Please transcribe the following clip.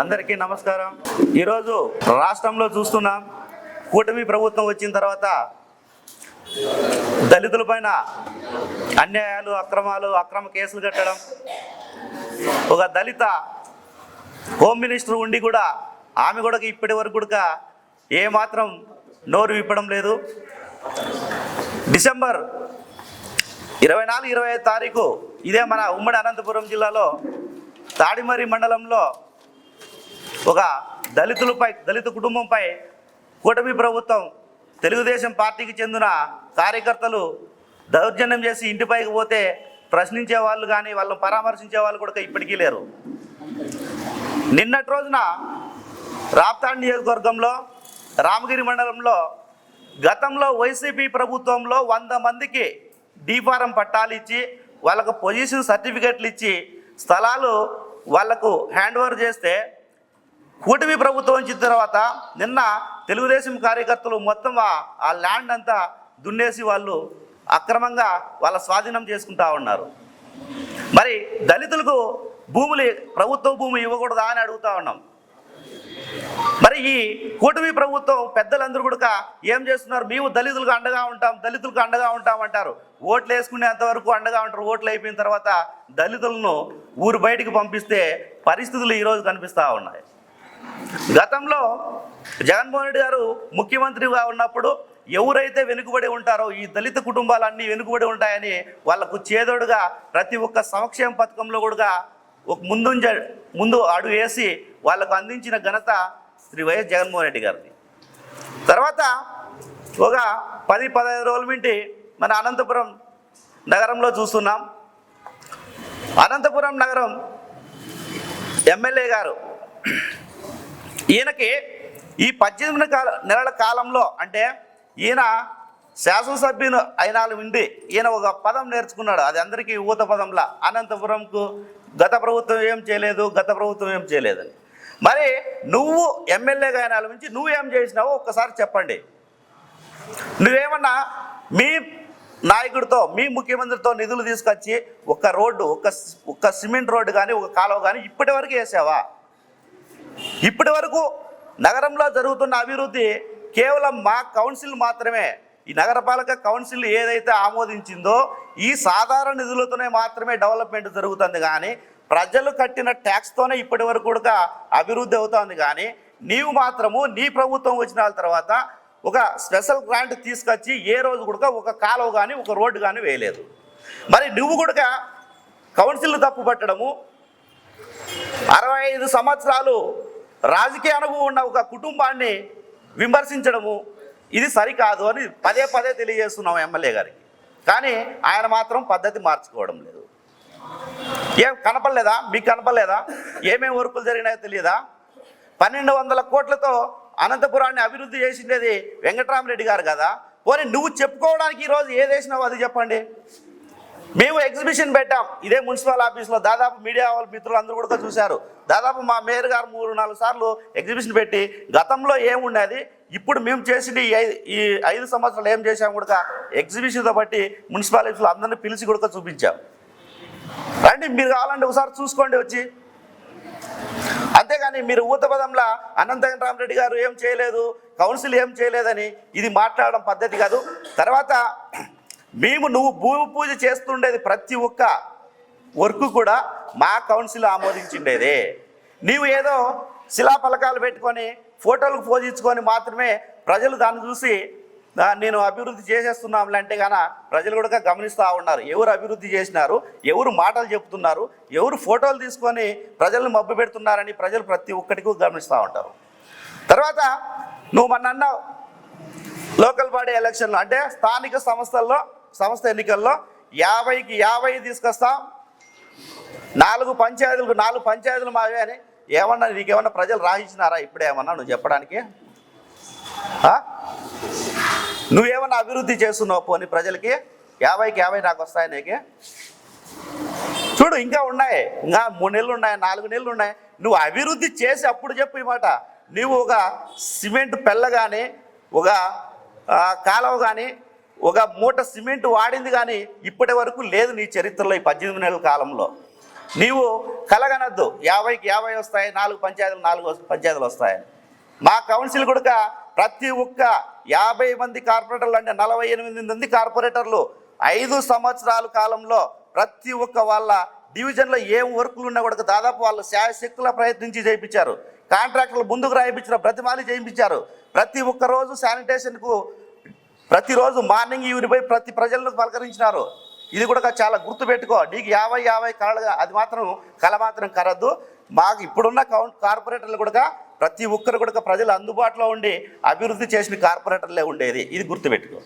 అందరికీ నమస్కారం. ఈరోజు రాష్ట్రంలో చూస్తున్నాం కూటమి ప్రభుత్వం వచ్చిన తర్వాత దళితులపైన అన్యాయాలు అక్రమాలు అక్రమ కేసులు కట్టడం ఒక దళిత హోమ్ మినిస్టర్ ఉండి కూడా ఆమె కూడా ఇప్పటి వరకు కూడా ఏమాత్రం నోరు విప్పడం లేదు. డిసెంబర్ ఇరవై నాలుగు ఇరవై ఐదు తారీఖు ఇదే మన ఉమ్మడి అనంతపురం జిల్లాలో తాడిమరి మండలంలో ఒక దళితులపై దళిత కుటుంబంపై కూటమి ప్రభుత్వం తెలుగుదేశం పార్టీకి చెందిన కార్యకర్తలు దౌర్జన్యం చేసి ఇంటిపైకి పోతే ప్రశ్నించే వాళ్ళు కానీ వాళ్ళని పరామర్శించే వాళ్ళు కూడా ఇప్పటికీ లేరు. నిన్నటి రోజున రాప్తాడ్ నియోజకవర్గంలో రామగిరి మండలంలో గతంలో వైసీపీ ప్రభుత్వంలో వంద మందికి డీఫారం పట్టాలు ఇచ్చి వాళ్ళకు పొజిషన్ సర్టిఫికెట్లు ఇచ్చి స్థలాలు వాళ్ళకు హ్యాండ్ ఓవర్ చేస్తే కూటమి ప్రభుత్వం వచ్చిన తర్వాత నిన్న తెలుగుదేశం కార్యకర్తలు మొత్తం ఆ ల్యాండ్ అంతా దున్నేసి వాళ్ళు అక్రమంగా వాళ్ళ స్వాధీనం చేసుకుంటా ఉన్నారు. మరి దళితులకు భూములు ప్రభుత్వ భూమి ఇవ్వకూడదా అని అడుగుతా ఉన్నాం. మరి ఈ కూటమి ప్రభుత్వం పెద్దలందరూ కూడా ఏం చేస్తున్నారు? మేము దళితులకు అండగా ఉంటాం దళితులకు అండగా ఉంటాం అంటారు. ఓట్లు వేసుకునేంత వరకు అండగా ఉంటారు. ఓట్లు అయిపోయిన తర్వాత దళితులను ఊరు బయటికి పంపిస్తే పరిస్థితులు ఈరోజు కనిపిస్తూ ఉన్నాయి. గతంలో జగన్మోహన్ రెడ్డి గారు ముఖ్యమంత్రిగా ఉన్నప్పుడు ఎవరైతే వెనుకబడి ఉంటారో ఈ దళిత కుటుంబాలన్నీ వెనుకబడి ఉంటాయని వాళ్ళకు చేదోడుగా ప్రతి ఒక్క సంక్షేమ పథకంలో కూడా ఒక ముందుంజ ముందు అడుగు వేసి వాళ్ళకు అందించిన ఘనత శ్రీ వైఎస్ జగన్మోహన్ రెడ్డి గారిది. తర్వాత ఒక పది పదహైదు రోజుల మింటి మన అనంతపురం నగరంలో చూస్తున్నాం. అనంతపురం నగరం ఎమ్మెల్యే గారు ఈయనకి ఈ పద్దెనిమిది కాల నెలల కాలంలో అంటే ఈయన శాసనసభ్యులు అయిన ఉండి ఈయన ఒక పదం నేర్చుకున్నాడు. అది అందరికీ ఊత పదంలా. అనంతపురంకు గత ప్రభుత్వం ఏం చేయలేదు గత ప్రభుత్వం ఏం చేయలేదని. మరి నువ్వు ఎమ్మెల్యేగా అయిన నుంచి నువ్వేం చేసినావో ఒక్కసారి చెప్పండి. నువ్వేమన్నా మీ నాయకుడితో మీ ముఖ్యమంత్రితో నిధులు తీసుకొచ్చి ఒక రోడ్డు ఒక ఒక సిమెంట్ రోడ్డు కానీ ఒక కాలువ కానీ ఇప్పటి వరకు వేసావా? ఇప్పటి వరకు నగరంలో జరుగుతున్న అభివృద్ధి కేవలం మా కౌన్సిల్ మాత్రమే. ఈ నగరపాలక కౌన్సిల్ ఏదైతే ఆమోదించిందో ఈ సాధారణ నిధులతోనే మాత్రమే డెవలప్మెంట్ జరుగుతుంది కానీ ప్రజలు కట్టిన ట్యాక్స్తోనే ఇప్పటి వరకు కూడా అభివృద్ధి అవుతుంది కానీ నీవు మాత్రము నీ ప్రభుత్వం వచ్చిన తర్వాత ఒక స్పెషల్ గ్రాంట్ తీసుకొచ్చి ఏ రోజు కూడా ఒక కాలువ కానీ ఒక రోడ్డు కానీ వేయలేదు. మరి నువ్వు కూడా కౌన్సిల్ తప్పు పట్టడము. అరవై ఐదు సంవత్సరాలు రాజకీయ అనుభవం ఉన్న ఒక కుటుంబాన్ని విమర్శించడము ఇది సరికాదు అని పదే పదే తెలియజేస్తున్నాం ఎమ్మెల్యే గారికి. కానీ ఆయన మాత్రం పద్ధతి మార్చుకోవడం లేదు. ఏం కనపడలేదా? మీకు కనపడలేదా? ఏమేమి వర్కులు జరిగినాయో తెలియదా? పన్నెండు వందల కోట్లతో అనంతపురాన్ని అభివృద్ధి చేసిండేది వెంకటరామరెడ్డి గారు కదా? పోనీ నువ్వు చెప్పుకోవడానికి ఈరోజు ఏది వేసినావు అది చెప్పండి? మేము ఎగ్జిబిషన్ పెట్టాం. ఇదే మున్సిపల్ ఆఫీస్లో దాదాపు మీడియా వాళ్ళ మిత్రులు అందరూ కూడా చూశారు. దాదాపు మా మేయర్ గారు మూడు నాలుగు సార్లు ఎగ్జిబిషన్ పెట్టి గతంలో ఏముండేది? ఇప్పుడు మేము చేసిన ఈ ఈ ఐదు సంవత్సరాలు ఏం చేశాం కూడా ఎగ్జిబిషన్తో బట్టి మున్సిపాలిటీలో అందరినీ పిలిచి కూడా చూపించాం. రండి మీరు కావాలంటే ఒకసారి చూసుకోండి వచ్చి. అంతేగాని మీరు ఊతపదంలా అనంతగన్ అనంత రామరెడ్డి గారు ఏం చేయలేదు కౌన్సిల్ ఏం చేయలేదని ఇది మాట్లాడడం పద్ధతి కాదు. తర్వాత మేము నువ్వు భూమి పూజ చేస్తుండేది ప్రతి ఒక్క వర్క్ కూడా మా కౌన్సిల్ ఆమోదించిండేది. నీవు ఏదో శిలాఫలకాలు పెట్టుకొని ఫోటోలకు పోజించుకొని మాత్రమే ప్రజలు దాన్ని చూసి నేను అభివృద్ధి చేసేస్తున్నాంలే అంటే గాన ప్రజలు కూడా గమనిస్తూ ఉన్నారు. ఎవరు అభివృద్ధి చేసినారు ఎవరు మాటలు చెప్తున్నారు ఎవరు ఫోటోలు తీసుకొని ప్రజలను మబ్బు పెడుతున్నారని ప్రజలు ప్రతి ఒక్కటికి గమనిస్తూ ఉంటారు. తర్వాత నువ్వు మన అన్నావు లోకల్ బాడీ ఎలక్షన్లు అంటే స్థానిక సంస్థల్లో సంస్థ ఎన్నికల్లో యాభైకి యాభై తీసుకొస్తాం. నాలుగు పంచాయతీలకు నాలుగు పంచాయతీలు మావే అని ఏమన్నా నీకేమన్నా ప్రజలు రాయించినారా ఇప్పుడేమన్నా నువ్వు చెప్పడానికి? నువ్వేమన్నా అభివృద్ధి చేస్తున్నావు పోనీ ప్రజలకి? యాభైకి యాభై నాకు వస్తాయి నీకు? చూడు ఇంకా ఉన్నాయి. ఇంకా మూడు నెలలు ఉన్నాయి నాలుగు నెలలు ఉన్నాయి. నువ్వు అభివృద్ధి చేసి అప్పుడు చెప్పు ఈ మాట. నువ్వు ఒక సిమెంట్ పెళ్ళ కానీ ఒక కాలువ కానీ ఒక మూట సిమెంట్ వాడింది కానీ ఇప్పటి వరకు లేదు నీ చరిత్రలో ఈ పద్దెనిమిది నెలల కాలంలో. నీవు కలగనద్దు. యాభైకి యాభై వస్తాయి నాలుగు పంచాయతీలు నాలుగు పంచాయతీలు వస్తాయని మా కౌన్సిల్ కూడా ప్రతి ఒక్క యాభై మంది కార్పొరేటర్లు అంటే నలభై ఎనిమిది మంది కార్పొరేటర్లు ఐదు సంవత్సరాల కాలంలో ప్రతి ఒక్క వాళ్ళ డివిజన్లో ఏం వర్కులు ఉన్నా కూడా దాదాపు వాళ్ళు శాయశక్తుల ప్రయత్నించి చేయించారు. కాంట్రాక్టర్లు ముందుకు రాయించిన ప్రతిమాలు చేయించారు ప్రతి ఒక్క రోజు శానిటేషన్కు ప్రతిరోజు మార్నింగ్ ఈవినింగ్ పోయి ప్రతి ప్రజలను పలకరించినారు. ఇది కూడా చాలా గుర్తుపెట్టుకో నీకు యాభై యాభై కళలుగా అది మాత్రం కళ మాత్రం కరద్దు. మాకు ఇప్పుడున్న కౌంట్ కార్పొరేటర్లు కూడా ప్రతి ఒక్కరు కూడా ప్రజలు అందుబాటులో ఉండి అభివృద్ధి చేసిన కార్పొరేటర్లే ఉండేది. ఇది గుర్తుపెట్టుకో